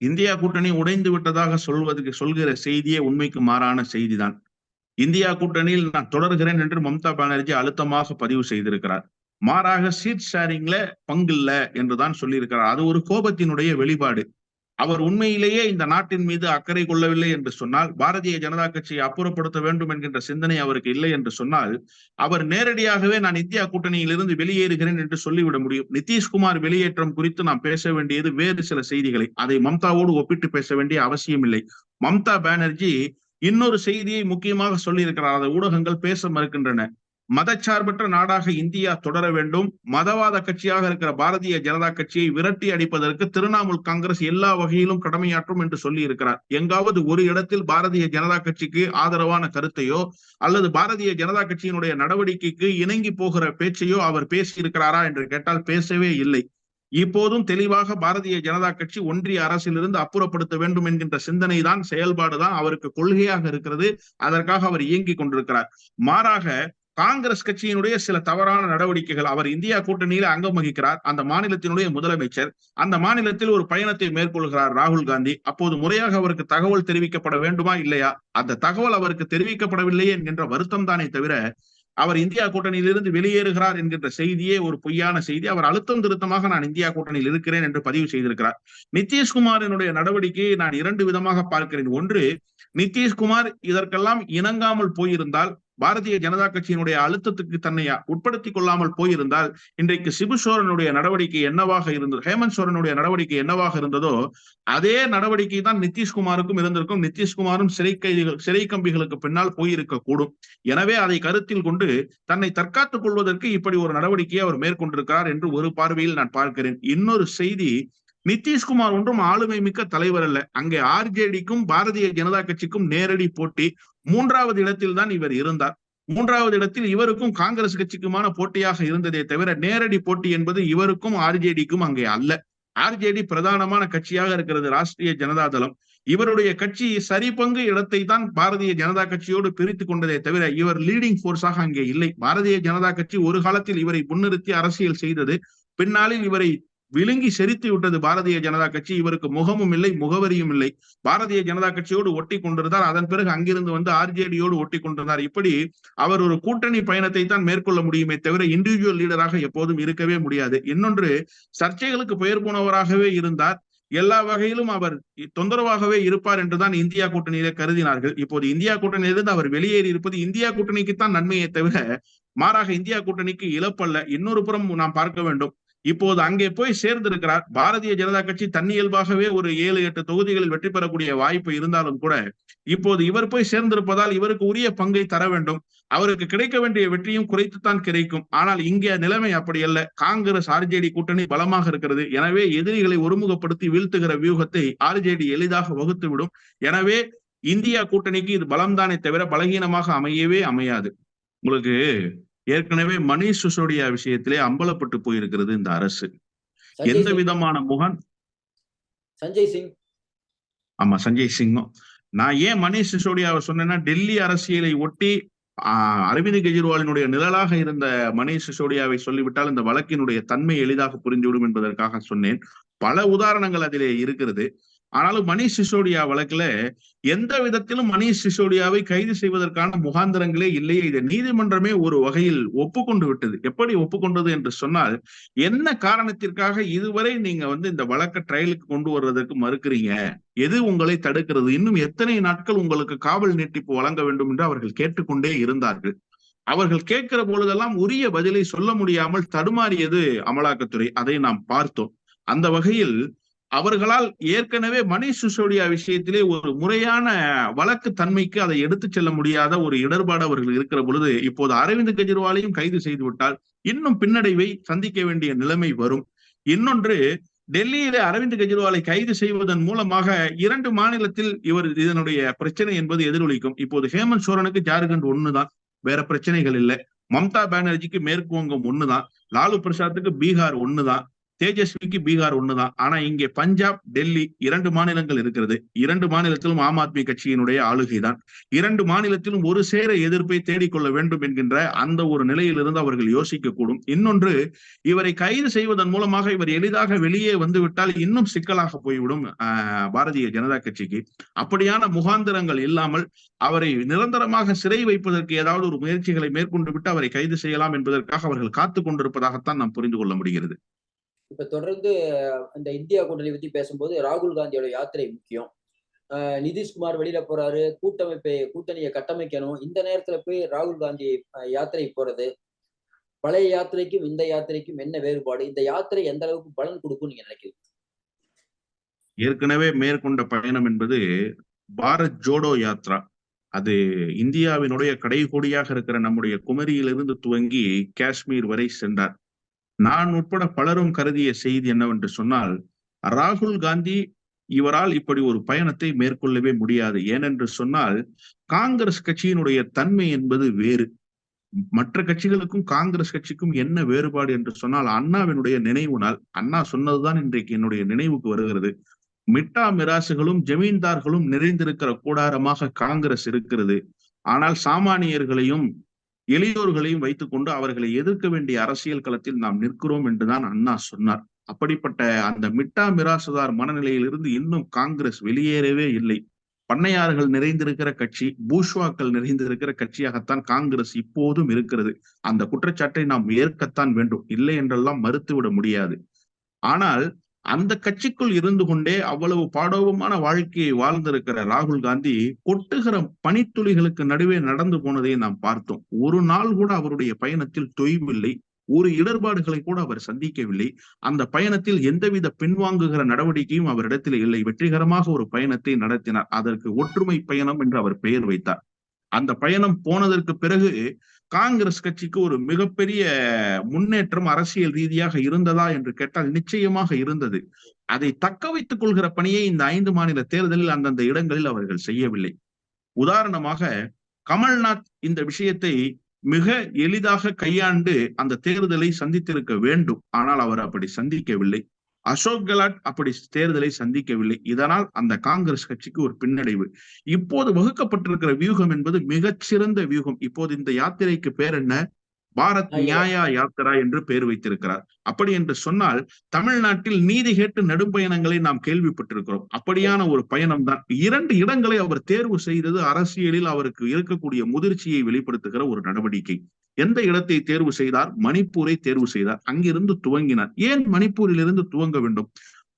India கூட்டணி உடைந்து விட்டதாக சொல்வதற்கு சொல்கிற செய்தியே உண்மைக்கு மாறான செய்திதான். இந்தியா கூட்டணியில் நான் தொடர்கிறேன் என்று மம்தா பானர்ஜி அழுத்தமாக பதிவு செய்திருக்கிறார். மாறாக சீட் ஷேரிங்ல இல்லை என்றுதான் சொல்லியிருக்கிறார். அது ஒரு கோபத்தினுடைய வெளிப்பாடு. அவர் உண்மையிலேயே இந்த நாட்டின் மீது அக்கறை கொள்ளவில்லை என்று சொன்னால் பாரதிய ஜனதா கட்சியை அப்புறப்படுத்த வேண்டும் என்கின்ற சிந்தனை அவருக்கு இல்லை என்று சொன்னால் அவர் நேரடியாகவே நான் இந்தியா கூட்டணியில் இருந்து வெளியேறுகிறேன் என்று சொல்லிவிட முடியும். நிதிஷ்குமார் வெளியேற்றம் குறித்து நாம் பேச வேண்டியது வேறு சில செய்திகளை. அதை மம்தாவோடு ஒப்பிட்டு பேச வேண்டிய அவசியம் இல்லை. மம்தா பானர்ஜி இன்னொரு செய்தியை முக்கியமாக சொல்லியிருக்கிறார். அதை ஊடகங்கள் பேச மறுக்கின்றன. மதச்சார்பற்ற நாடாக இந்தியா தொடர வேண்டும். மதவாத கட்சியாக இருக்கிற பாரதிய ஜனதா கட்சியை விரட்டி அடிப்பதற்கு திரிணாமுல் காங்கிரஸ் எல்லா வகையிலும் கடமையாற்றும் என்று சொல்லி இருக்கிறார் எங்காவது ஒரு இடத்தில் பாரதிய ஜனதா கட்சிக்கு ஆதரவான கருத்தையோ அல்லது பாரதிய ஜனதா கட்சியினுடைய நடவடிக்கைக்கு இணங்கி போகிற பேச்சையோ அவர் பேசி இருக்கிறாரா என்று கேட்டால் பேசவே இல்லை. இப்போதும் தெளிவாக பாரதிய ஜனதா கட்சி ஒன்றிய அரசிலிருந்து அப்புறப்படுத்த வேண்டும் என்கின்ற சிந்தனை தான் செயல்பாடுதான் அவருக்கு கொள்கையாக இருக்கிறது. அதற்காக அவர் இயங்கி கொண்டிருக்கிறார். மாறாக காங்கிரஸ் கட்சியினுடைய சில தவறான நடவடிக்கைகள் அவர் இந்தியா கூட்டணியில அங்கம் வகிக்கிறார். அந்த மாநிலத்தினுடைய முதலமைச்சர் அந்த மாநிலத்தில் ஒரு பயணத்தை மேற்கொள்கிறார் ராகுல் காந்தி. அப்போது முறையாக அவருக்கு தகவல் தெரிவிக்கப்பட வேண்டுமா இல்லையா? அந்த தகவல் அவருக்கு தெரிவிக்கப்படவில்லையே என்கின்ற வருத்தம் தானே தவிர அவர் இந்தியா கூட்டணியிலிருந்து வெளியேறுகிறார் என்கின்ற செய்தியே ஒரு பொய்யான செய்தி. அவர் அழுத்தம் திருத்தமாக நான் இந்தியா கூட்டணியில் இருக்கிறேன் என்று பதிவு செய்திருக்கிறார். நிதிஷ்குமாரினுடைய நடவடிக்கையை நான் இரண்டு விதமாக பார்க்கிறேன். ஒன்று நிதிஷ்குமார் இதற்கெல்லாம் இணங்காமல் போயிருந்தால் பாரதிய ஜனதா கட்சியினுடைய அழுத்தத்துக்கு தன்னை உட்படுத்திக் கொள்ளாமல் போயிருந்தால் இன்றைக்கு சிபு சோரனுடைய நடவடிக்கை என்னவாக இருந்தது ஹேமந்த் சோரனுடைய நடவடிக்கை என்னவாக இருந்ததோ அதே நடவடிக்கை தான் நிதிஷ்குமாருக்கும் இருந்திருக்கும். நிதிஷ்குமாரும் சிறை கைதிகள் சிறை கம்பிகளுக்கு பின்னால் போயிருக்க கூடும் எனவே அதை கருத்தில் கொண்டு தன்னை தற்காத்துக் கொள்வதற்கு இப்படி ஒரு நடவடிக்கையை அவர் மேற்கொண்டிருக்கிறார் என்று ஒரு பார்வையில் நான் பார்க்கிறேன். இன்னொரு செய்தி நிதிஷ்குமார் ஒன்றும் ஆளுமை மிக்க தலைவர் அல்ல. அங்கே ஆர்ஜேடிக்கும் பாரதிய ஜனதா கட்சிக்கும் நேரடி போட்டி மூன்றாவது இடத்தில் தான் இவர் இருந்தார். மூன்றாவது இடத்தில் இவருக்கும் காங்கிரஸ் கட்சிக்குமான போட்டியாக இருந்ததே தவிர நேரடி போட்டி என்பது இவருக்கும் ஆர்ஜேடிக்கும் அங்கே அல்ல. ஆர்ஜேடி பிரதானமான கட்சியாக இருக்கிறது ராஷ்டிரிய ஜனதா தளம். இவருடைய கட்சி சரி பங்கு இடத்தை தான் பாரதிய ஜனதா கட்சியோடு பிரித்து கொண்டதே தவிர இவர் லீடிங் போர்ஸாக அங்கே இல்லை. பாரதிய ஜனதா கட்சி ஒரு காலத்தில் இவரை முன்னிறுத்தி அரசியல் செய்தது. பின்னாளில் இவரை விழுங்கி செரித்து விட்டது பாரதிய ஜனதா கட்சி. இவருக்கு முகமும் இல்லை முகவரியும் இல்லை. பாரதிய ஜனதா கட்சியோடு ஒட்டி கொண்டிருந்தார். அதன் பிறகு அங்கிருந்து வந்து ஆர்ஜேடியோடு ஒட்டி கொண்டிருந்தார். இப்படி அவர் ஒரு கூட்டணி பயணத்தை தான் மேற்கொள்ள முடியுமே தவிர இண்டிவிஜுவல் லீடராக எப்போதும் இருக்கவே முடியாது. இன்னொன்று சர்ச்சைகளுக்கு பெயர் போனவராகவே இருந்தார். எல்லா வகையிலும் அவர் தொந்தரவாகவே இருப்பார் என்றுதான் இந்தியா கூட்டணியில கருதினார்கள். இப்போது இந்தியா கூட்டணியிலிருந்து அவர் வெளியேறி இருப்பது இந்தியா கூட்டணிக்குத்தான் நன்மையை தவிர மாறாக இந்தியா கூட்டணிக்கு இழப்பல்ல. இன்னொரு புறம் நாம் பார்க்க வேண்டும். இப்போது அங்கே போய் சேர்ந்திருக்கிறார். பாரதிய ஜனதா கட்சி தன்னியல்பாகவே ஒரு ஏழு எட்டு தொகுதிகளில் வெற்றி பெறக்கூடிய வாய்ப்பு இருந்தாலும் கூட இப்போது இவர் போய் சேர்ந்திருப்பதால் இவருக்கு உரிய பங்கை தர வேண்டும். அவருக்கு கிடைக்க வேண்டிய வெற்றியும் குறைத்துத்தான் கிடைக்கும். ஆனால் இங்கே நிலைமை அப்படி அல்ல. காங்கிரஸ் ஆர்ஜேடி கூட்டணி பலமாக இருக்கிறது. எனவே எதிரிகளை ஒருமுகப்படுத்தி வீழ்த்துகிற வியூகத்தை ஆர்ஜேடி எளிதாக வகுத்து விடும் எனவே இந்தியா கூட்டணிக்கு இது பலம்தானே தவிர பலகீனமாக அமையவே அமையாது. உங்களுக்கு ஏற்கனவே மணிஷ் சிசோடியா விஷயத்திலே அம்பலப்பட்டு போயிருக்கிறது இந்த அரசு. எந்த விதமான முகன்? சஞ்சய் சிங். ஆமா சஞ்சய் சிங்கும். நான் ஏன் மணிஷ் சிசோடியாவை சொன்னேன்னா டெல்லி அரசியலை ஒட்டி அரவிந்த் கெஜ்ரிவாலினுடைய நிழலாக இருந்த மணிஷ் சிசோடியாவை சொல்லிவிட்டால் இந்த வழக்கினுடைய தன்மை எளிதாக புரிந்துவிடும் என்பதற்காக சொன்னேன். பல உதாரணங்கள் அதிலே இருக்கிறது. ஆனாலும் மணிஷ் சிசோடியா வழக்குல எந்த விதத்திலும் மணிஷ் சிசோடியாவை கைது செய்வதற்கான முகாந்திரங்களே இல்லையே. இதை நீதிமன்றமே ஒரு வகையில் ஒப்புக்கொண்டு விட்டது. எப்படி ஒப்புக்கொண்டது என்று சொன்னால் என்ன காரணத்திற்காக இதுவரை நீங்க வந்து இந்த வழக்க ட்ரையலுக்கு கொண்டு வர்றதற்கு மறுக்கிறீங்க? எது உங்களை தடுக்கிறது? இன்னும் எத்தனை நாட்கள் உங்களுக்கு காவல் நீட்டிப்பு வழங்க வேண்டும் என்று அவர்கள் கேட்டுக்கொண்டே இருந்தார்கள். அவர்கள் கேட்கிற பொழுதெல்லாம் உரிய பதிலை சொல்ல முடியாமல் தடுமாறியது அமலாக்கத்துறை. அதை நாம் பார்த்தோம். அந்த வகையில் அவர்களால் ஏற்கனவே மணிஷ் சிசோடியா விஷயத்திலே ஒரு முறையான வழக்கு தன்மைக்கு அதை எடுத்துச் செல்ல முடியாத ஒரு இடர்பாடு அவர்கள் இருக்கிற பொழுது இப்போது அரவிந்த் கெஜ்ரிவாலையும் கைது செய்து விட்டால் இன்னும் பின்னடைவை சந்திக்க வேண்டிய நிலைமை வரும். இன்னொன்று டெல்லியில அரவிந்த் கெஜ்ரிவாலை கைது செய்வதன் மூலமாக இரண்டு மாநிலத்தில் இவர் இதனுடைய பிரச்சனை என்பது எதிரொலிக்கும். இப்போது ஹேமந்த் சோரனுக்கு ஜார்க்கண்ட் ஒண்ணுதான் வேற பிரச்சனைகள் இல்லை. மம்தா பானர்ஜிக்கு மேற்கு வங்கம் ஒண்ணுதான் லாலு பிரசாத்துக்கு பீகார் ஒண்ணுதான் தேஜஸ்விக்கு பீகார் ஒண்ணுதான். ஆனா இங்கே பஞ்சாப் டெல்லி இரண்டு மாநிலங்கள் இருக்கிறது. இரண்டு மாநிலத்திலும் ஆம் ஆத்மி கட்சியினுடைய ஆளுகைதான். இரண்டு மாநிலத்திலும் ஒரு சேர எதிர்ப்பை தேடிக்கொள்ள வேண்டும் என்கின்ற அந்த ஒரு நிலையிலிருந்து அவர்கள் யோசிக்க கூடும் இன்னொன்று இவரை கைது செய்வதன் மூலமாக இவர் எளிதாக வெளியே வந்துவிட்டால் இன்னும் சிக்கலாக போய்விடும் பாரதிய ஜனதா கட்சிக்கு. அப்படியான முகாந்திரங்கள் இல்லாமல் அவரை நிரந்தரமாக சிறை வைப்பதற்கு ஏதாவது ஒரு முயற்சிகளை மேற்கொண்டு விட்டு அவரை கைது செய்யலாம் என்பதற்காக அவர்கள் காத்து கொண்டிருப்பதாகத்தான் நாம் புரிந்து கொள்ள முடிகிறது. இப்ப தொடர்ந்து அந்த இந்த இந்தியா கூட்டணி பத்தி பேசும்போது ராகுல் காந்தியோட யாத்திரை முக்கியம். நிதிஷ்குமார் வெளியில போறாரு கூட்டமைப்பை கூட்டணியை கட்டமைக்கணும். இந்த நேரத்துல போய் ராகுல் காந்தி யாத்திரை போறது. பழைய யாத்திரைக்கும் இந்த யாத்திரைக்கும் என்ன வேறுபாடு? இந்த யாத்திரை எந்த அளவுக்கு பலன் கொடுக்கும் நீங்க நினைக்கிறீங்க? ஏற்கனவே மேற்கொண்ட பயணம் என்பது பாரத் ஜோடோ யாத்ரா. அது இந்தியாவினுடைய கடைகோடியாக இருக்கிற நம்முடைய குமரியிலிருந்து துவங்கி காஷ்மீர் வரை சென்றார். நான் உட்பட பலரும் கருதிய செய்தி என்னவென்று சொன்னால் ராகுல் காந்தி இவரால் இப்படி ஒரு பயணத்தை மேற்கொள்ளவே முடியாது. ஏனென்று சொன்னால் காங்கிரஸ் கட்சியினுடைய தன்மை என்பது வேறு. மற்ற கட்சிகளுக்கும் காங்கிரஸ் கட்சிக்கும் என்ன வேறுபாடு என்று சொன்னால் அண்ணாவினுடைய நினைவு நாள் அண்ணா சொன்னதுதான் இன்றைக்கு என்னுடைய நினைவுக்கு வருகிறது. மிட்டா மிராசுகளும் ஜமீன்தார்களும் நிறைந்திருக்கிற கூடாரமாக காங்கிரஸ் இருக்கிறது. ஆனால் சாமானியர்களையும் எளியோர்களையும் வைத்துக்கொண்டு அவர்களை எதிர்க்க வேண்டிய அரசியல் களத்தில் நாம் நிற்கிறோம் என்றுதான் அண்ணா சொன்னார். அப்படிப்பட்ட அந்த மிட்டா மிராசுதார் மனநிலையிலிருந்து இன்னும் காங்கிரஸ் வெளியேறவே இல்லை. பண்ணையார்கள் நிறைந்திருக்கிற கட்சி பூஷ்வாக்கள் நிறைந்திருக்கிற கட்சியாகத்தான் காங்கிரஸ் இப்போதும் இருக்கிறது. அந்த குற்றச்சாட்டை நாம் ஏற்கத்தான் வேண்டும். இல்லை என்றெல்லாம் மறுத்துவிட முடியாது. ஆனால் அந்த கட்சிக்குள் இருந்து கொண்டே அவ்வளவு பாடோபமான வாழ்க்கையை வாழ்ந்திருக்கிற ராகுல் காந்தி கொட்டுகிற பனித்துளிகளுக்கு நடுவே நடந்து போனதை நாம் பார்த்தோம். ஒரு நாள் கூட அவருடைய பயணத்தில் தொய்வில்லை. ஒரு இடர்பாடுகளை கூட அவர் சந்திக்கவில்லை. அந்த பயணத்தில் எந்தவித பின்வாங்குகிற நடவடிக்கையும் அவரிடத்தில் இல்லை. வெற்றிகரமாக ஒரு பயணத்தை நடத்தினார். அதற்கு ஒற்றுமை பயணம் என்று அவர் பெயர் வைத்தார். அந்த பயணம் போனதற்கு பிறகு காங்கிரஸ் கட்சிக்கு ஒரு மிகப்பெரிய முன்னேற்றம் அரசியல் ரீதியாக இருந்ததா என்று கேட்டால் நிச்சயமாக இருந்தது. அதை தக்க வைத்துக் கொள்கிற பணியை இந்த ஐந்து மாநில தேர்தலில் அந்தந்த இடங்களில் அவர்கள் செய்யவில்லை. உதாரணமாக கமல்நாத் இந்த விஷயத்தை மிக எளிதாக கையாண்டு அந்த தேர்தலை சந்தித்திருக்க வேண்டும். ஆனால் அவர் அப்படி சந்திக்கவில்லை. அசோக் கெலாட் அப்படி தேர்தலை சந்திக்கவில்லை. இதனால் அந்த காங்கிரஸ் கட்சிக்கு ஒரு பின்னடைவு. இப்போது வகுக்கப்பட்டிருக்கிற வியூகம் என்பது மிகச்சிறந்த வியூகம். இப்போது இந்த யாத்திரைக்கு பேர் என்ன? பாரத். நியாயா யாத்திரா என்று பெயர் வைத்திருக்கிறார். அப்படி என்று சொன்னால் தமிழ்நாட்டில் நீதி கேட்டு நெடும்பயணங்களை நாம் கேள்விப்பட்டிருக்கிறோம். அப்படியான ஒரு பயணம் தான் இரண்டு இடங்களை அவர் தேர்வு செய்தது அரசியலில் அவருக்கு இருக்கக்கூடிய முதிர்ச்சியை வெளிப்படுத்துகிற ஒரு நடவடிக்கை. எந்த இடத்தை தேர்வு செய்தார்? மணிப்பூரை தேர்வு செய்தார். அங்கிருந்து துவங்கினார். ஏன் மணிப்பூரிலிருந்து துவங்க வேண்டும்?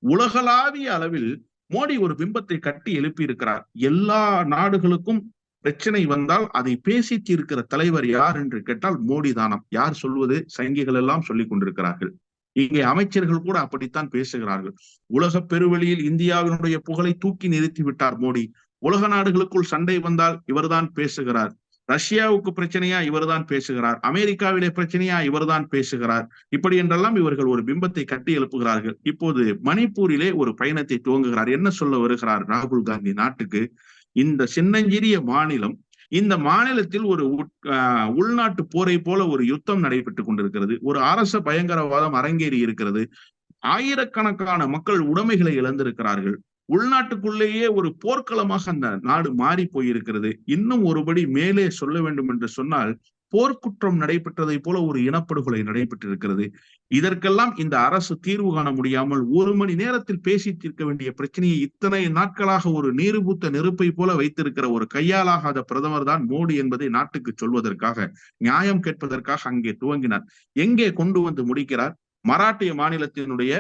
உலகளாவிய அளவில் மோடி ஒரு பிம்பத்தை கட்டி எழுப்பி இருக்கிறார் எல்லா நாடுகளுக்கும் பிரச்சனை வந்தால் அதை பேசி தீர்க்கிற தலைவர் யார் என்று கேட்டால் மோடி தானம். யார் சொல்வது? சங்கிகள் எல்லாம் சொல்லிக் கொண்டிருக்கிறார்கள். இங்கே அமைச்சர்கள் கூட அப்படித்தான் பேசுகிறார்கள். உலக பெருவெளியில் இந்தியாவினுடைய புகழை தூக்கி நிறுத்தி விட்டார் மோடி. உலக நாடுகளுக்குள் சண்டை வந்தால் இவர்தான் பேசுகிறார். ரஷ்யாவுக்கு பிரச்சனையா இவர்தான் பேசுகிறார் அமெரிக்காவிலே பிரச்சனையா இவர்தான் பேசுகிறார். இப்படி என்றெல்லாம் இவர்கள் ஒரு பிம்பத்தை கட்டி எழுப்புகிறார்கள். இப்போது மணிப்பூரிலே ஒரு பயணத்தை துவங்குகிறார். என்ன சொல்ல வருகிறார் ராகுல் காந்தி நாட்டுக்கு? இந்த சின்னஞ்சிறிய மாநிலம் இந்த மாநிலத்தில் ஒரு உட்- ஆஹ் உள்நாட்டு போரை போல ஒரு யுத்தம் நடைபெற்றுக் கொண்டிருக்கிறது. ஒரு அரச பயங்கரவாதம் அரங்கேறி இருக்கிறது. ஆயிரக்கணக்கான மக்கள் உடைமைகளை இழந்திருக்கிறார்கள். உள்நாட்டுக்குள்ளேயே ஒரு போர்க்களமாக அந்த நாடு மாறி போயிருக்கிறது. இன்னும் ஒருபடி மேலே சொல்ல வேண்டும் என்று சொன்னால் போர்க்குற்றம் நடைபெற்றதை போல ஒரு இனப்படுகொலை நடைபெற்றிருக்கிறது. இதற்கெல்லாம் இந்த அரசு தீர்வு காண முடியாமல் ஒரு மணி நேரத்தில் பேசி தீர்க்க வேண்டிய பிரச்சனையை இத்தனை நாட்களாக ஒரு நீருபூத்த நெருப்பை போல வைத்திருக்கிற ஒரு கையாலாகாத பிரதமர் தான் மோடி என்பதை நாட்டுக்கு சொல்வதற்காக நியாயம் கேட்பதற்காக அங்கே துவங்கினார். எங்கே கொண்டு வந்து முடிக்கிறார்? மராட்டிய மாநிலத்தினுடைய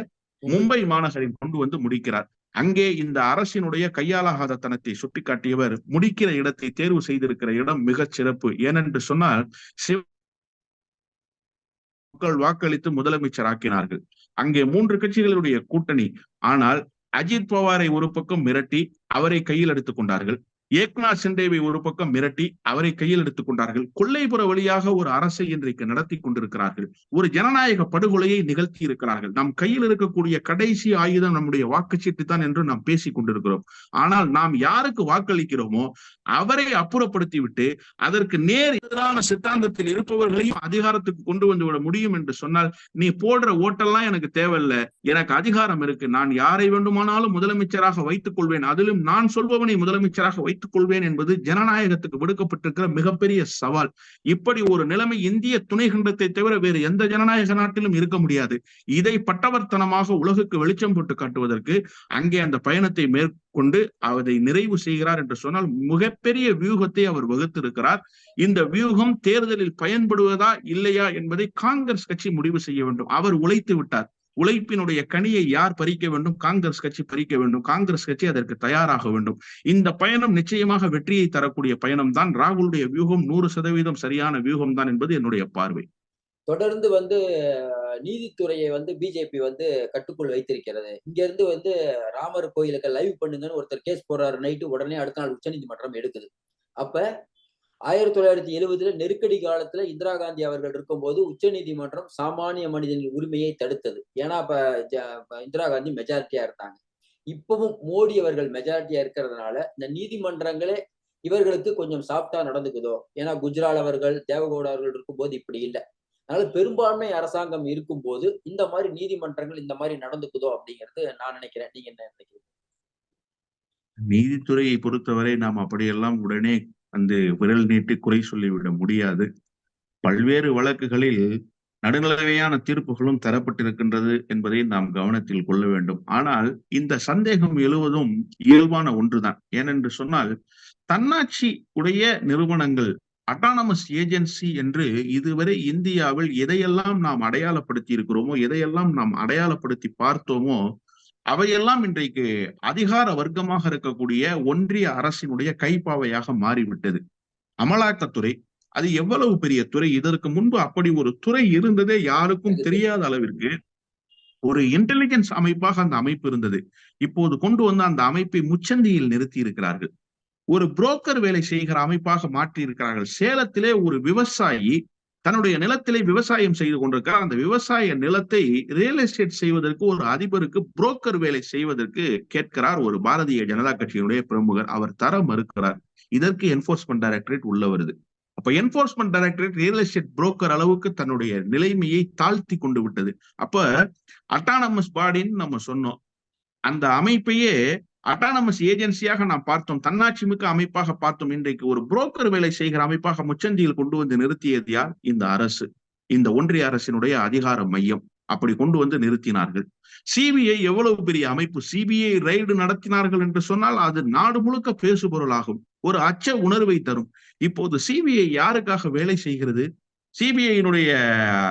மும்பை மாநகரில் கொண்டு வந்து முடிக்கிறார். அங்கே இந்த அரசினுடைய கையாலாகாத தனத்தை சுட்டிக்காட்டியவர் முடிக்கிற இடத்தை தேர்வு செய்திருக்கிற இடம் மிகச் சிறப்பு. ஏனென்று சொன்னால் சிவ மக்கள் வாக்களித்து முதலமைச்சர் ஆக்கினார்கள் அங்கே மூன்று கட்சிகளுடைய கூட்டணி. ஆனால் அஜித் பவாரை ஒரு பக்கம் மிரட்டி அவரை கையில் எடுத்துக் கொண்டார்கள். ஏக்நாத் சிண்டேவை ஒரு பக்கம் மிரட்டி அவரை கையில் எடுத்துக் கொண்டார்கள். கொள்ளைப்புற வழியாக ஒரு அரசை இன்றைக்கு நடத்தி கொண்டிருக்கிறார்கள். ஒரு ஜனநாயக படுகொலையை நிகழ்த்தி இருக்கிறார்கள். நம் கையில் இருக்கக்கூடிய கடைசி ஆயுதம் நம்முடைய வாக்குச்சீட்டு தான் என்று நாம் பேசிக் கொண்டிருக்கிறோம். ஆனால் நாம் யாருக்கு வாக்களிக்கிறோமோ அவரை அப்புறப்படுத்தி விட்டு அதற்கு நேர் எதிரான சித்தாந்தத்தில் இருப்பவர்களையும் அதிகாரத்துக்கு கொண்டு வந்து விட முடியும் என்று சொன்னால் நீ போடுற ஓட்டெல்லாம் எனக்கு தேவையில்லை. எனக்கு அதிகாரம் இருக்கு. நான் யாரை வேண்டுமானாலும் முதலமைச்சராக வைத்துக் கொள்வேன். அதிலும் நான் சொல்பவனை முதலமைச்சராக வைத்துக் ஏற்றுக்கொள்வேன் என்பது ஜனநாயகத்துக்கு விடுக்கப்பட்டிருக்கிற மிகப்பெரிய சவால். இப்படி ஒரு நிலைமை இந்திய துணை கண்டத்தை தவிர வேறு எந்த ஜனநாயக நாட்டிலும் இருக்க முடியாது. இதை பட்டவர்த்தனமாக உலகுக்கு வெளிச்சம் போட்டு காட்டுவதற்கு அங்கே அந்த பயணத்தை மேற்கொண்டு அதை நிறைவு செய்கிறார் என்று சொன்னால் மிகப்பெரிய வியூகத்தை அவர் வகுத்திருக்கிறார். இந்த வியூகம் தேர்தலில் பயன்படுவதா இல்லையா என்பதை காங்கிரஸ் கட்சி முடிவு செய்ய வேண்டும். அவர் உழைத்து விட்டார். உழைப்பினுடைய கனியை யார் பறிக்க வேண்டும்? காங்கிரஸ் கட்சி பறிக்க வேண்டும். காங்கிரஸ் கட்சி அதற்கு தயாராக வேண்டும். இந்த பயணம் நிச்சயமாக வெற்றியை தரக்கூடிய பயணம் தான் ராகுலுடைய வியூகம் நூறு சதவீதம் சரியான வியூகம் தான் என்பது என்னுடைய பார்வை. தொடர்ந்து வந்து நீதித்துறையை வந்து பிஜேபி வந்து கட்டுக்குள் வைத்திருக்கிறது. இங்க இருந்து வந்து ராமர் கோயிலுக்கு லைவ் பண்ணுங்கன்னு ஒருத்தர் கேஸ் போடுறாரு. நைட்டு உடனே அடுத்த நாள் உச்சநீதிமன்றம் எடுக்குது. அப்ப ஆயிரத்தி தொள்ளாயிரத்தி எழுபதுல நெருக்கடி காலத்துல இந்திரா காந்தி அவர்கள் இருக்கும்போது உச்சநீதிமன்றம் சாமானிய மனிதனின் உரிமையை தடுத்தது. ஏன்னா அப்ப இந்திரா காந்தி மெஜாரிட்டியா இருந்தாங்க இப்பவும் மோடி அவர்கள் மெஜாரிட்டியா இருக்கிறதுனால இந்த நீதிமன்றங்களே இவர்களுக்கு கொஞ்சம் சாப்டா நடந்துக்குதோ? ஏன்னா குஜ்ரால் அவர்கள் தேவகவுடா அவர்கள் இருக்கும்போது இப்படி இல்லை. அதனால பெரும்பான்மை அரசாங்கம் இருக்கும்போது இந்த மாதிரி நீதிமன்றங்கள் இந்த மாதிரி நடந்துக்குதோ அப்படிங்கிறது நான் நினைக்கிறேன். நீங்க என்ன நினைக்கிறீங்க? நீதித்துறையை பொறுத்தவரை நாம் அப்படியெல்லாம் உடனே வந்து விரல் நீட்டி குறை சொல்லிவிட முடியாது. பல்வேறு வழக்குகளில் நடுநிலைமையான தீர்ப்புகளும் தரப்பட்டிருக்கின்றது என்பதை நாம் கவனத்தில் கொள்ள வேண்டும். ஆனால் இந்த சந்தேகம் எழுவதும் இயல்பான ஒன்றுதான். ஏனென்று சொன்னால் தன்னாட்சி உடைய நிறுவனங்கள் அட்டானமஸ் ஏஜென்சி என்று இதுவரை இந்தியாவில் எதையெல்லாம் நாம் அடையாளப்படுத்தி இருக்கிறோமோ எதையெல்லாம் நாம் அடையாளப்படுத்தி பார்த்தோமோ அவையெல்லாம் இன்றைக்கு அதிகார வர்க்கமாக இருக்கக்கூடிய ஒன்றிய அரசினுடைய கைப்பாவையாக மாறிவிட்டது. அமலாக்கத்துறை அது எவ்வளவு பெரிய துறை இதற்கு முன்பு அப்படி ஒரு துறை இருந்ததே யாருக்கும் தெரியாத அளவிற்கு ஒரு இன்டெலிஜென்ஸ் அமைப்பாக அந்த அமைப்பு இருந்தது. இப்போது கொண்டு வந்து அந்த அமைப்பை முச்சந்தியில் நிறுத்தி இருக்கிறார்கள் ஒரு புரோக்கர் வேலை செய்கிற அமைப்பாக மாற்றி இருக்கிறார்கள் சேலத்திலே ஒரு விவசாயி தன்னுடைய நிலத்திலே விவசாயம் செய்து கொண்டிருக்கார் அந்த விவசாய நிலத்தை ரியல் எஸ்டேட் செய்வதற்கு ஒரு அதிபருக்கு புரோக்கர் வேலை செய்வதற்கு கேட்கிறார் ஒரு பாரதிய ஜனதா கட்சியினுடைய பிரமுகர். அவர் தர மறுக்கிறார். இதற்கு என்போர்ஸ்மெண்ட் டைரக்டரேட் உள்ள வருது. அப்ப enforcement directorate real estate broker அளவுக்கு தன்னுடைய நிலைமையை தாழ்த்தி கொண்டு விட்டது. அப்ப அட்டானமஸ் பாடின்னு நம்ம சொன்னோம். அந்த அமைப்பையே அட்டானமஸ் ஏஜென்சியாக நாம் பார்த்தோம் தன்னாட்சி மிக்க அமைப்பாக பார்த்தோம். இன்றைக்கு ஒரு புரோக்கர் வேலை செய்கிற அமைப்பாக முச்சந்தியில் கொண்டு வந்து நிறுத்தியது யார்? இந்த அரசு. இந்த ஒன்றிய அரசினுடைய அதிகார மையம். அப்படி கொண்டு வந்து நிறுத்தினார்கள். சிபிஐ எவ்வளவு பெரிய அமைப்பு? சிபிஐ ரைடு நடத்தினார்கள் என்று சொன்னால் அது நாடு முழுக்க பேசுபொருளாகும். ஒரு அச்ச உணர்வை தரும். இப்போது சிபிஐ யாருக்காக வேலை செய்கிறது? சிபிஐயினுடைய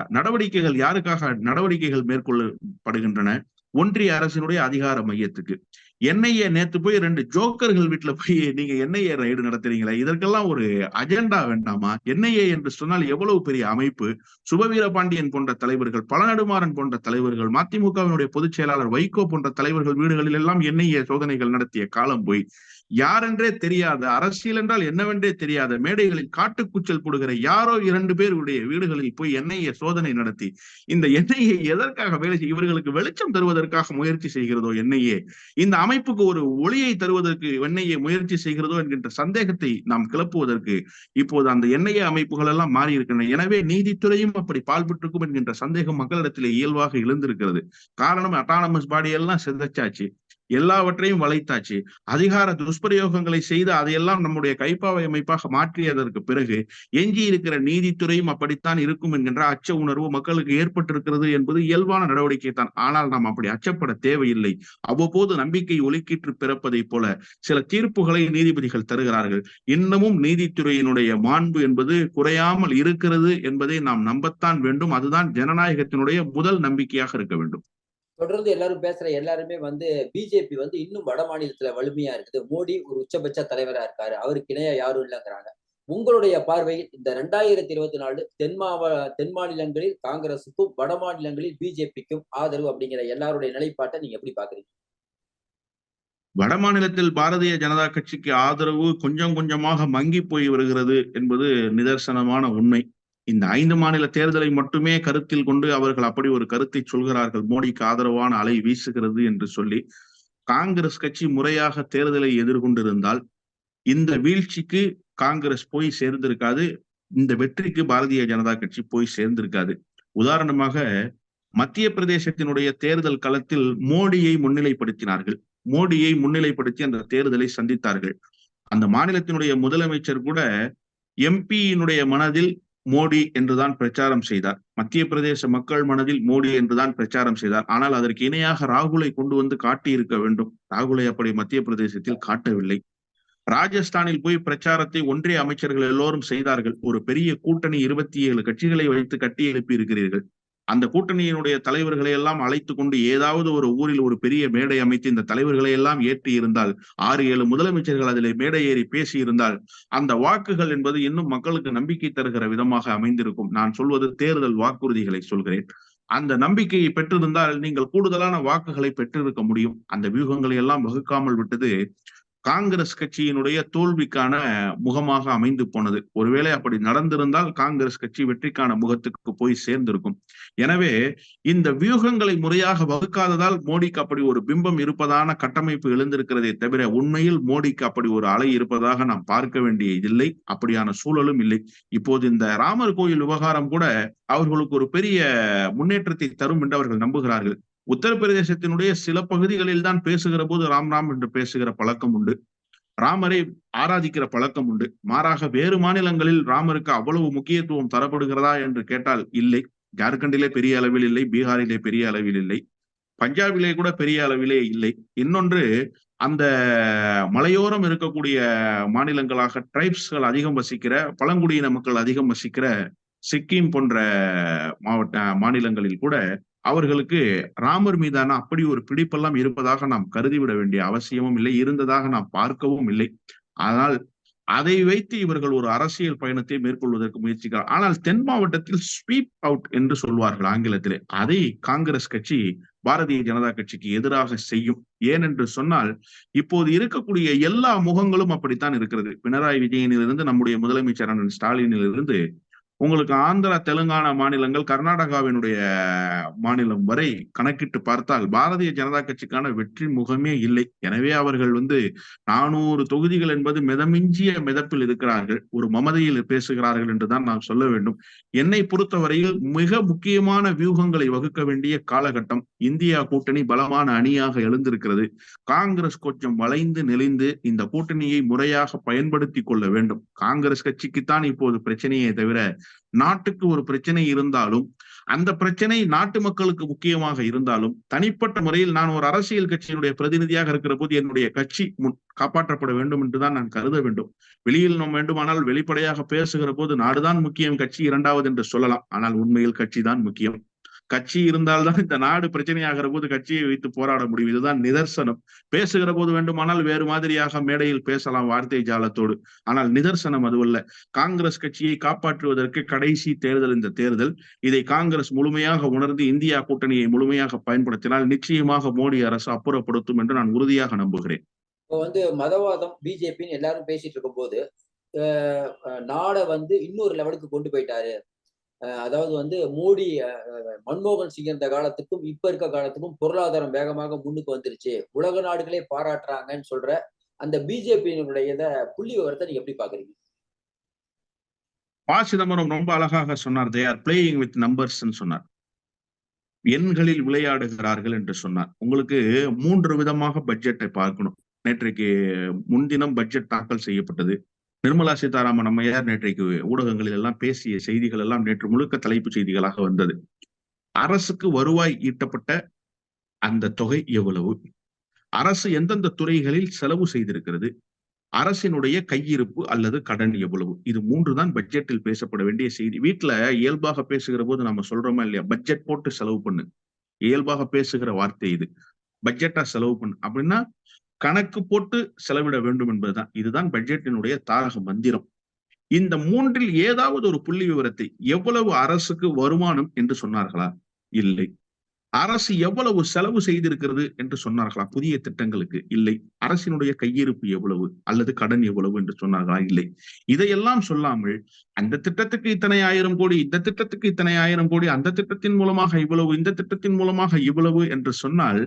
நடவடிக்கைகள் யாருக்காக நடவடிக்கைகள் மேற்கொள்ளப்படுகின்றன? ஒன்றிய அரசினுடைய அதிகார மையத்துக்கு. என்ஐஏ நேத்து போய் ரெண்டு ஜோக்கர்கள் வீட்டுல போய் நீங்க என்ஐஏ ரைடு நடத்துறீங்களா இதற்கெல்லாம் ஒரு அஜெண்டா வேண்டாமா? என்ஐஏ என்று சொன்னால் எவ்வளவு பெரிய அமைப்பு? சுபவீர பாண்டியன் போன்ற தலைவர்கள் பழநடுமாறன் போன்ற தலைவர்கள் மதிமுகவினுடைய பொதுச் செயலாளர் வைகோ போன்ற தலைவர்கள் வீடுகளில் எல்லாம் என்ஐஏ சோதனைகள் நடத்திய காலம் போய் யாரென்றே தெரியாத அரசியல் என்றால் என்னவென்றே தெரியாத மேடைகளில் காட்டுக்கூச்சல் போடுகிற யாரோ இரண்டு பேருடைய வீடுகளில் போய் எண்ணெயை சோதனை நடத்தி இந்த எண்ணெயை எதற்காக வேலை செய்ய இவர்களுக்கு வெளிச்சம் தருவதற்காக முயற்சி செய்கிறதோ எண்ணெயே இந்த அமைப்புக்கு ஒரு ஒளியை தருவதற்கு எண்ணெயை முயற்சி செய்கிறதோ என்கின்ற சந்தேகத்தை நாம் கிளப்புவதற்கு இப்போது அந்த எண்ணெய அமைப்புகள் எல்லாம் மாறி இருக்கின்றன எனவே நீதித்துறையும் அப்படி பால்பட்டிருக்கும் என்கின்ற சந்தேகம் மக்களிடத்திலே இயல்பாக எழுந்திருக்கிறது. காரணம் அட்டானமஸ் பாடி எல்லாம் சிதைச்சாச்சு. எல்லாவற்றையும் வளைத்தாச்சு. அதிகார துஷ்பிரயோகங்களை செய்து அதையெல்லாம் நம்முடைய கைப்பாவை அமைப்பாக மாற்றியதற்கு பிறகு எஞ்சி இருக்கிற நீதித்துறையும் அப்படித்தான் இருக்கும் என்கின்ற அச்ச உணர்வு மக்களுக்கு ஏற்பட்டிருக்கிறது என்பது இயல்பான நடவடிக்கை தான். ஆனால் நாம் அப்படி அச்சப்பட தேவையில்லை. அவ்வப்போது நம்பிக்கை ஒலிக்கீற்று பிறப்பதை போல சில தீர்ப்புகளை நீதிபதிகள் தருகிறார்கள். இன்னமும் நீதித்துறையினுடைய மாண்பு என்பது குறையாமல் இருக்கிறது என்பதை நாம் நம்பத்தான் வேண்டும். அதுதான் ஜனநாயகத்தினுடைய முதல் நம்பிக்கையாக இருக்க வேண்டும். தொடர்ந்து எல்லாரும் பேசுற எல்லாருமே வந்து பிஜேபி வந்து இன்னும் வட மாநிலத்துல வலிமையா இருக்குது. மோடி ஒரு உச்சபட்ச தலைவரா இருக்காரு. அவருக்கு இணையா யாரும் இல்லைங்கிறாங்க. உங்களுடைய பார்வையில் இந்த ரெண்டாயிரத்தி இருபத்தி நாலு தென் மாவ தென் மாநிலங்களில் காங்கிரசுக்கும் வட மாநிலங்களில் பிஜேபிக்கும் ஆதரவு அப்படிங்கிற எல்லாருடைய நிலைப்பாட்டை நீங்க எப்படி பாக்குறீங்க வட மாநிலத்தில் பாரதிய ஜனதா கட்சிக்கு ஆதரவு கொஞ்சம் கொஞ்சமாக மங்கி போய் வருகிறது என்பது நிதர்சனமான உண்மை. இந்த ஐந்து மாநில தேர்தலை மட்டுமே கருத்தில் கொண்டு அவர்கள் அப்படி ஒரு கருத்தை சொல்கிறார்கள். மோடிக்கு ஆதரவான அலை வீசுகிறது என்று சொல்லி காங்கிரஸ் கட்சி முறையாக தேர்தலை எதிர்கொண்டிருந்தால் இந்த வீழ்ச்சிக்கு காங்கிரஸ் போய் சேர்ந்திருக்காது இந்த வெற்றிக்கு பாரதிய ஜனதா கட்சி போய் சேர்ந்திருக்காது. உதாரணமாக மத்திய பிரதேசத்தினுடைய தேர்தல் களத்தில் மோடியை முன்னிலைப்படுத்தினார்கள். மோடியை முன்னிலைப்படுத்தி அந்த தேர்தலை சந்தித்தார்கள். அந்த மாநிலத்தினுடைய முதலமைச்சர் கூட எம்பியினுடைய மனதில் மோடி என்றுதான் பிரச்சாரம் செய்தார். மத்திய பிரதேச மக்கள் மனதில் மோடி என்றுதான் பிரச்சாரம் செய்தார். ஆனால் அதற்கு இணையாக ராகுலை கொண்டு வந்து காட்டியிருக்க வேண்டும். ராகுலை அப்படி மத்திய பிரதேசத்தில் காட்டவில்லை. ராஜஸ்தானில் போய் பிரச்சாரத்தை ஒன்றிய அமைச்சர்கள் எல்லோரும் செய்தார்கள். ஒரு பெரிய கூட்டணி இருபத்தி ஏழு கட்சிகளை வைத்து கட்டி எழுப்பி இருக்கிறீர்கள் அந்த கூட்டணியினுடைய தலைவர்களை எல்லாம் அழைத்து கொண்டு ஏதாவது ஒரு ஊரில் ஒரு பெரிய மேடை அமைத்து இந்த தலைவர்களை எல்லாம் ஏற்றி இருந்தால் ஆறு ஏழு முதலமைச்சர்கள் அதிலே மேடை ஏறி பேசி இருந்தால் அந்த வாக்குகள் என்பது இன்னும் மக்களுக்கு நம்பிக்கை தருகிற விதமாக அமைந்திருக்கும். நான் சொல்வது தேர்தல் வாக்குறுதிகளை சொல்கிறேன். அந்த நம்பிக்கையை பெற்றிருந்தால் நீங்கள் கூடுதலான வாக்குகளை பெற்றிருக்க முடியும். அந்த வியூகங்களை எல்லாம் வகுக்காமல் விட்டது காங்கிரஸ் கட்சியினுடைய தோல்விக்கான முகமாக அமைந்து போனது. ஒருவேளை அப்படி நடந்திருந்தால் காங்கிரஸ் கட்சி வெற்றிக்கான முகத்துக்கு போய் சேர்ந்திருக்கும். எனவே இந்த வியூகங்களை முறையாக வகுக்காததால் மோடிக்கு அப்படி ஒரு பிம்பம் இருப்பதான கட்டமைப்பு எழுந்திருக்கிறதே தவிர உண்மையில் மோடிக்கு அப்படி ஒரு அலை இருப்பதாக நாம் பார்க்க வேண்டிய இல்லை அப்படியான சூழலும் இல்லை. இப்போது இந்த ராமர் கோயில் விவகாரம் கூட அவர்களுக்கு ஒரு பெரிய முன்னேற்றத்தை தரும் என்று அவர்கள் நம்புகிறார்கள். உத்தரப்பிரதேசத்தினுடைய சில பகுதிகளில் தான் பேசுகிற போது ராம் ராம் என்று பேசுகிற பழக்கம் உண்டு. ராமரை ஆராதிக்கிற பழக்கம் உண்டு. மாறாக வேறு மாநிலங்களில் ராமருக்கு அவ்வளவு முக்கியத்துவம் தரப்படுகிறதா என்று கேட்டால் இல்லை. ஜார்க்கண்டிலே பெரிய அளவில் இல்லை பீகாரிலே பெரிய அளவில் இல்லை. பஞ்சாபிலே கூட பெரிய அளவிலே இல்லை. இன்னொன்று அந்த மலையோரம் இருக்கக்கூடிய மாநிலங்களாக டிரைப்ஸ்கள் அதிகம் வசிக்கிற பழங்குடியின மக்கள் அதிகம் வசிக்கிற சிக்கிம் போன்ற மாவட்ட மாநிலங்களில் கூட அவர்களுக்கு ராமர் மீதான அப்படி ஒரு பிடிப்பெல்லாம் இருப்பதாக நாம் கருதிவிட வேண்டிய அவசியமும் இல்லை இருந்ததாக நாம் பார்க்கவும் இல்லை. ஆனால் அதை வைத்து இவர்கள் ஒரு அரசியல் பயணத்தை மேற்கொள்வதற்கு முயற்சிக்கிறார். ஆனால் தென் மாவட்டத்தில் ஸ்வீப் அவுட் என்று சொல்வார்கள் ஆங்கிலத்திலே. அதை காங்கிரஸ் கட்சி பாரதிய ஜனதா கட்சிக்கு எதிராக செய்யும். ஏனென்று சொன்னால் இப்போது இருக்கக்கூடிய எல்லா முகங்களும் அப்படித்தான் இருக்கிறது. பினராயி விஜயனிலிருந்து நம்முடைய முதலமைச்சர் அண்ணன் ஸ்டாலினிலிருந்து உங்களுக்கு ஆந்திரா தெலுங்கானா மாநிலங்கள் கர்நாடகாவினுடைய மாநிலம் வரை கணக்கிட்டு பார்த்தால் பாரதிய ஜனதா கட்சிக்கான வெற்றி முகமே இல்லை. எனவே அவர்கள் வந்து நானூறு தொகுதிகள் என்பது மிதமிஞ்சிய மிதப்பில் இருக்கிறார்கள். ஒரு மமதையில் பேசுகிறார்கள் என்றுதான் நாம் சொல்ல வேண்டும். என்னை பொறுத்தவரையில் மிக முக்கியமான வியூகங்களை வகுக்க வேண்டிய காலகட்டம் இந்தியா கூட்டணி பலமான அணியாக எழுந்திருக்கிறது. காங்கிரஸ் கொஞ்சம் வளைந்து நெளிந்து இந்த கூட்டணியை முறையாக பயன்படுத்தி கொள்ள வேண்டும். காங்கிரஸ் கட்சிக்குத்தான் இப்போது பிரச்சனையே தவிர நாட்டுக்கு ஒரு பிரச்சனை இருந்தாலும் அந்த பிரச்சனை நாட்டு மக்களுக்கு முக்கியமாக இருந்தாலும் தனிப்பட்ட முறையில் நான் ஒரு அரசியல் கட்சியினுடைய பிரதிநிதியாக இருக்கிற போது என்னுடைய கட்சி முன் காப்பாற்றப்பட வேண்டும் என்றுதான் நான் கருத வேண்டும். வெளியில் நாம் வேண்டுமானால் வெளிப்படையாக பேசுகிற போது நாடுதான் முக்கியம் கட்சி இரண்டாவது என்று சொல்லலாம். ஆனால் உண்மையில் கட்சி தான் முக்கியம். கட்சி இருந்தால்தான் இந்த நாடு பிரச்சனையாகிற போது கட்சியை வைத்து போராட முடியும். இதுதான் நிதர்சனம். பேசுகிற போது வேண்டுமானால் வேறு மாதிரியாக மேடையில் பேசலாம் வார்த்தை ஜாலத்தோடு. ஆனால் நிதர்சனம் அதுவல்ல காங்கிரஸ் கட்சியை காப்பாற்றுவதற்கு கடைசி தேர்தல் இந்த தேர்தல். இதை காங்கிரஸ் முழுமையாக உணர்ந்து இந்தியா கூட்டணியை முழுமையாக பயன்படுத்தினால் நிச்சயமாக மோடி அரசு அப்புறப்படுத்தும் என்று நான் உறுதியாக நம்புகிறேன். இப்போ வந்து மதவாதம் பிஜேபின்னு எல்லாரும் பேசிட்டு இருக்கும் போது நாடை வந்து இன்னொரு லெவலுக்கு கொண்டு போயிட்டாரு. அதாவது வந்து மோடி மன்மோகன் சிங் இருந்த காலத்துக்கும் இப்ப இருக்க காலத்துக்கும் பொருளாதாரம் வேகமாக முன்னுக்கு வந்துருச்சு. உலக நாடுகளே பாராட்டுறாங்கன்னு சொல்ற அந்த பிஜேபியினுடைய இத புள்ளி விவரத்தை நீங்க எப்படி பாக்குறீங்க? ப. சிதம்பரம் ரொம்ப அழகாக சொன்னார். They are playing with numbers சொன்னார். எண்களில் விளையாடுகிறார்கள் என்று சொன்னார். உங்களுக்கு மூன்று விதமாக பட்ஜெட்டை பார்க்கணும். நேற்றைக்கு முன்தினம் பட்ஜெட் தாக்கல் செய்யப்பட்டது. நிர்மலா சீதாராமன் அம்மையார் நேற்றைக்கு ஊடகங்களில் எல்லாம் பேசிய செய்திகள் எல்லாம் நேற்று முழுக்க தலைப்பு செய்திகளாக வந்தது. அரசுக்கு வருவாய் ஈட்டப்பட்ட அந்த தொகை எவ்வளவு? அரசு எந்தெந்த துறைகளில் செலவு செய்திருக்கிறது? அரசினுடைய கையிருப்பு அல்லது கடன் எவ்வளவு? இது மூன்று தான் பட்ஜெட்டில் பேசப்பட வேண்டிய செய்தி. வீட்டுல இயல்பாக பேசுகிற போது நம்ம சொல்றோமா இல்லையா? பட்ஜெட் போட்டு செலவு பண்ணு. இயல்பாக பேசுகிற வார்த்தை இது. பட்ஜெட்டா செலவு பண்ணு. அப்படின்னா கணக்கு போட்டு செலவிட வேண்டும் என்பதுதான். இதுதான் பட்ஜெட்டினுடைய தாரக மந்திரம். இந்த மூன்றில் ஏதாவது ஒரு புள்ளி விவரத்தை எவ்வளவு அரசுக்கு வருமானம் என்று சொன்னார்களா? இல்லை. அரசு எவ்வளவு செலவு செய்திருக்கிறது என்று சொன்னார்களா? புதிய திட்டங்களுக்கு இல்லை. அரசினுடைய கையிருப்பு எவ்வளவு அல்லது கடன் எவ்வளவு என்று சொன்னார்களா? இல்லை. இதையெல்லாம் சொல்லாமல் அந்த திட்டத்துக்கு இத்தனை ஆயிரம் கோடி இந்த திட்டத்துக்கு இத்தனை ஆயிரம் கோடி அந்த திட்டத்தின் மூலமாக இவ்வளவு இந்த திட்டத்தின் மூலமாக இவ்வளவு என்று சொன்னால்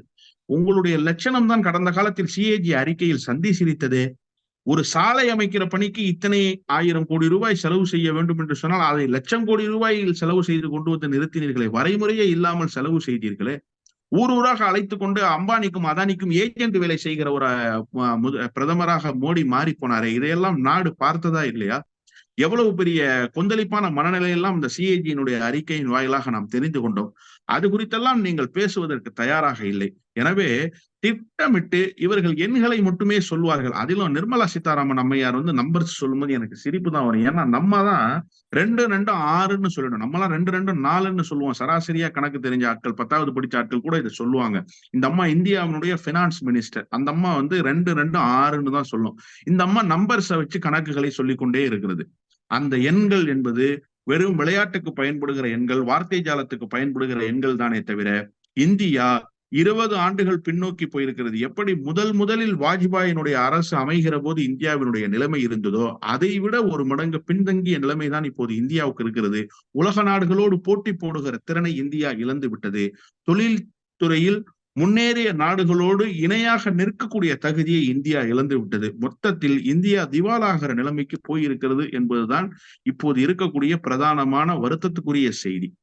உங்களுடைய லட்சணம் தான் கடந்த காலத்தில் சிஏஜி அறிக்கையில் சந்தி சிரித்தது. ஒரு சாலை அமைக்கிற பணிக்கு இத்தனை ஆயிரம் கோடி ரூபாய் செலவு செய்ய வேண்டும் என்று சொன்னால் அதை லட்சம் கோடி ரூபாயில் செலவு செய்து கொண்டு வந்து நிறுத்தினீர்களே வரைமுறையே இல்லாமல் செலவு செய்தீர்களே. ஊர் ஊராக அழைத்து கொண்டு அம்பானிக்கும் அதானிக்கும் ஏஜென்ட் வேலை செய்கிற ஒரு முத- பிரதமராக மோடி மாறி போனாரே இதையெல்லாம் நாடு பார்த்ததா இல்லையா? எவ்வளவு பெரிய கொந்தளிப்பான மனநிலையெல்லாம் இந்த சிஏஜியினுடைய அறிக்கையின் வாயிலாக நாம் தெரிந்து கொண்டோம். அது குறித்தெல்லாம் நீங்கள் பேசுவதற்கு தயாராக இல்லை. எனவே திட்டமிட்டு இவர்கள் எண்களை மட்டுமே சொல்வார்கள் அதிலும் நிர்மலா சீதாராமன் அம்மையார் வந்து நம்பர்ஸ் சொல்லும்போது எனக்கு சிரிப்பு தான் வரும். ஏன்னா நம்ம தான் ரெண்டு ரெண்டு ஆறுன்னு சொல்லணும் நம்மலாம் ரெண்டு ரெண்டு நாலுன்னு சொல்லுவோம். சராசரியா கணக்கு தெரிஞ்ச ஆட்கள் பத்தாவது படிச்ச ஆட்கள் கூட இதை சொல்லுவாங்க. இந்த அம்மா இந்தியாவினுடைய பினான்ஸ் மினிஸ்டர் அந்த அம்மா வந்து ரெண்டு ரெண்டு ஆறுன்னு தான் சொல்லும். இந்த அம்மா நம்பர்ஸை வச்சு கணக்குகளை சொல்லிக்கொண்டே இருக்கிறது. அந்த எண்கள் என்பது வெறும் விளையாட்டுக்கு பயன்படுகிற எண்கள் வார்த்தை ஜாலத்துக்கு பயன்படுகிற எண்கள் தானே தவிர இந்தியா இருபது ஆண்டுகள் பின்னோக்கி போயிருக்கிறது. எப்படி முதல் முதலில் வாஜ்பாயினுடைய அரசு அமைகிற போது இந்தியாவினுடைய நிலைமை இருந்ததோ அதை விட ஒரு மடங்கு பின்தங்கிய நிலைமைதான் இப்போது இந்தியாவுக்கு இருக்கிறது. உலக நாடுகளோடு போட்டி போடுகிற திறனை இந்தியா இழந்து விட்டது. தொழில் துறையில் முன்னேறிய நாடுகளோடு இணையாக நிற்கக்கூடிய தகுதியை இந்தியா இழந்து விட்டது. மொத்தத்தில் இந்தியா திவாலாகிற நிலைமைக்கு போயிருக்கிறது என்பதுதான் இப்போது இருக்கக்கூடிய பிரதானமான வருத்தத்துக்குரிய செய்தி.